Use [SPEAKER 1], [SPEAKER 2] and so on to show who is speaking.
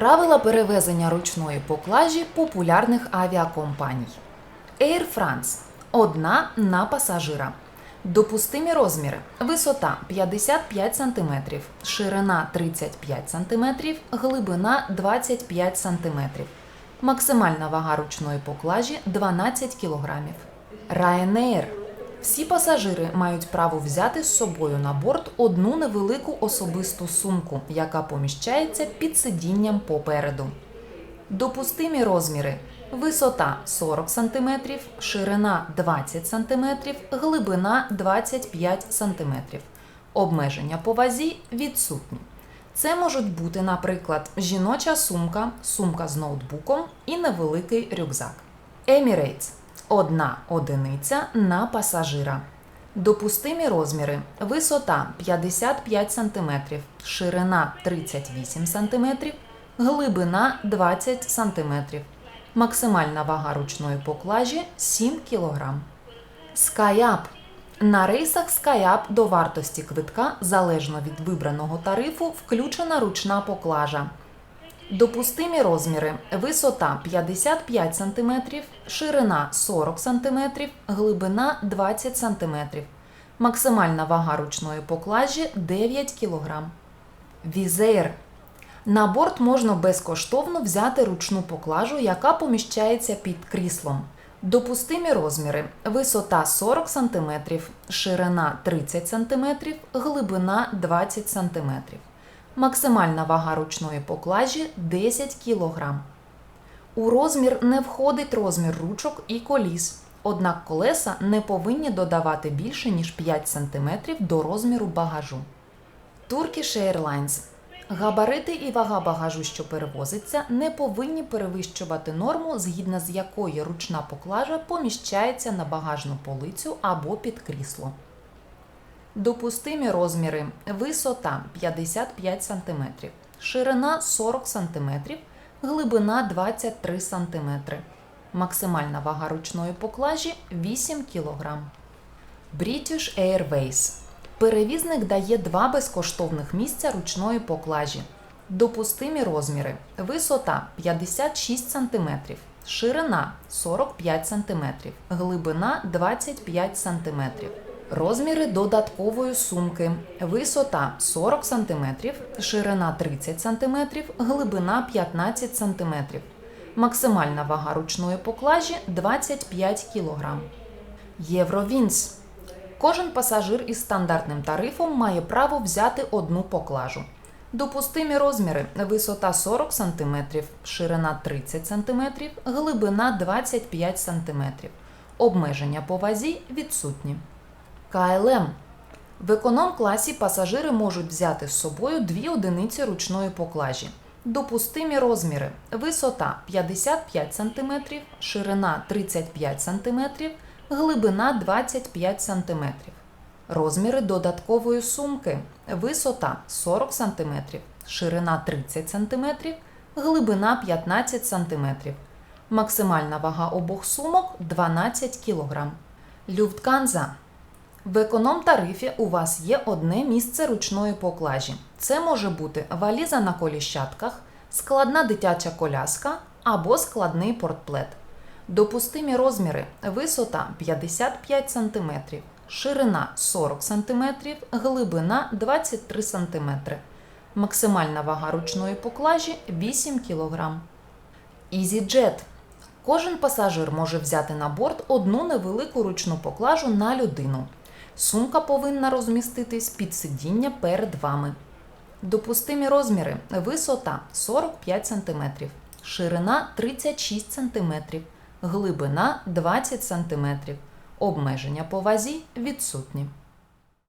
[SPEAKER 1] Правила перевезення ручної поклажі популярних авіакомпаній. Air France – одна на пасажира. Допустимі розміри: висота 55 см, ширина 35 см, глибина 25 см. Максимальна вага ручної поклажі 12 кг. Ryanair всі пасажири мають право взяти з собою на борт одну невелику особисту сумку, яка поміщається під сидінням попереду. Допустимі розміри: висота 40 см, ширина 20 см, глибина 25 см. Обмеження по вазі відсутні. Це можуть бути, наприклад, жіноча сумка, сумка з ноутбуком і невеликий рюкзак. Emirates – одна одиниця на пасажира. Допустимі розміри: висота 55 см, ширина 38 см, глибина 20 см. Максимальна вага ручної поклажі 7 кг. SkyUp. На рейсах SkyUp до вартості квитка, залежно від вибраного тарифу, включена ручна поклажа. Допустимі розміри: висота 55 см, ширина 40 см, глибина 20 см. Максимальна вага ручної поклажі 9 кг. Візеєр. На борт можна безкоштовно взяти ручну поклажу, яка поміщається під кріслом. Допустимі розміри: висота 40 см, ширина 30 см, глибина 20 см. Максимальна вага ручної поклажі 10 кг. У розмір не входить розмір ручок і коліс. Однак колеса не повинні додавати більше, ніж 5 см до розміру багажу. Turkish Airlines. Габарити і вага багажу, що перевозиться, не повинні перевищувати норму, згідно з якої ручна поклажа поміщається на багажну полицю або під крісло. Допустимі розміри: висота 55 см, ширина 40 см, глибина 23 см. Максимальна вага ручної поклажі 8 кг. British Airways. Перевізник дає два безкоштовних місця ручної поклажі. Допустимі розміри: висота 56 см, ширина 45 см, глибина 25 см. Розміри додаткової сумки: висота 40 см, ширина 30 см, глибина 15 см. Максимальна вага ручної поклажі 25 кг. Євровінс. Кожен пасажир із стандартним тарифом має право взяти одну поклажу. Допустимі розміри: висота 40 см, ширина 30 см, глибина 25 см. Обмеження по вазі відсутні. КЛМ. В економ-класі пасажири можуть взяти з собою дві одиниці ручної поклажі. Допустимі розміри: висота 55 см, ширина 35 см, глибина 25 см. Розміри додаткової сумки: висота 40 см, ширина 30 см, глибина 15 см. Максимальна вага обох сумок 12 кг. Люфтганза. В економ-тарифі у вас є одне місце ручної поклажі. Це може бути валіза на коліщатках, складна дитяча коляска або складний портплет. Допустимі розміри: висота 55 см, ширина 40 см, глибина 23 см. Максимальна вага ручної поклажі 8 кг. EasyJet. Кожен пасажир може взяти на борт одну невелику ручну поклажу на людину. Сумка повинна розміститись під сидіння перед вами. Допустимі розміри: висота 45 см, ширина 36 см, глибина 20 см. Обмеження по вазі відсутні.